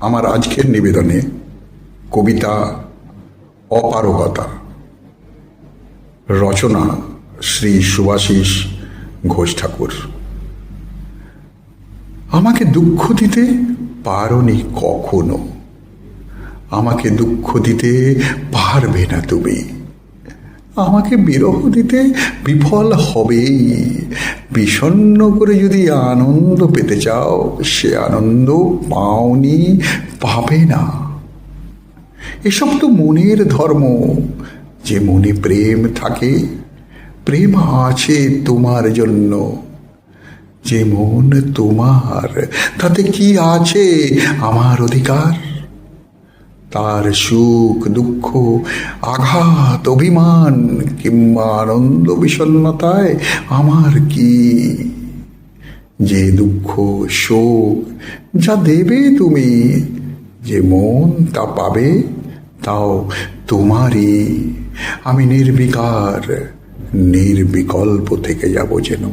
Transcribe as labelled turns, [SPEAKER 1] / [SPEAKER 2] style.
[SPEAKER 1] আমার আজকের নিবেদনে কবিতা অপারগতা। রচনা শ্রী সুভাষিস ঘোষ ঠাকুর। আমাকে দুঃখ দিতে পারনি কখনো। আমাকে দুঃখ দিতে পারবে না তুমি। আমাকে বিরহ দিতে বিফল হবেই। বিষণ্ণ করে যদি আনন্দ পেতে চাও, সে আনন্দ পাওনি, পাবে না। এসব তো মনের ধর্ম। যে মনে প্রেম থাকে, প্রেম আছে তোমার জন্য। যে মন তোমার, তাতে কি আছে আমার অধিকার? তার সুখ, দুঃখ, আঘাত, অভিমান কিংবা আনন্দ বিষণ্ণতায় আমার কি? যে দুঃখ, শোক যা দেবে তুমি, যে মন তা পাবে, তাও তোমারই। আমি নির্বিকার, নির্বিকল্প থেকে যাব যেন।